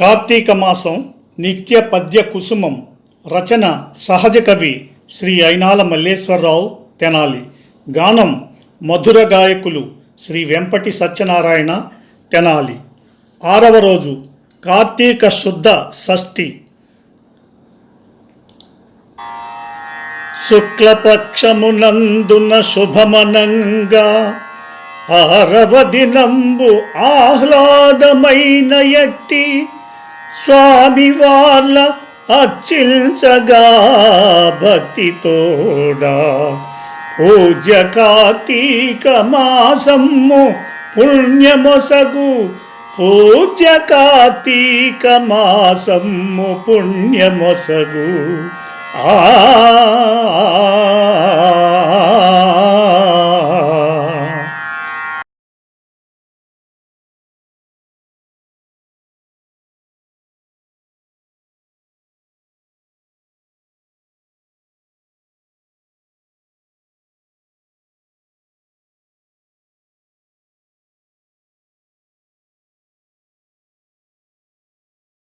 కార్తీక మాసం నిత్య పద్య కుసుమం రచన సహజ కవి శ్రీ అయినాల మల్లేశ్వరరావు తెనాలి. గానం మధుర గాయకులు శ్రీ వెంపటి సత్యనారాయణ తెనాలి. ఆరవ రోజు కార్తీక శుద్ధ షష్ఠి. శుక్లపక్షమునందున శుభమనంగా ఆరవ దినంబు ఆహ్లాదమైన ఎట్టి స్వామి వాళ్ళ అర్చించగా భక్తితోడా. పూజ్య కార్తీక మాసమ్ము పుణ్యమొసగు. పూజ్య కార్తీక మాసమ్ము పుణ్యమొసగు. ఆ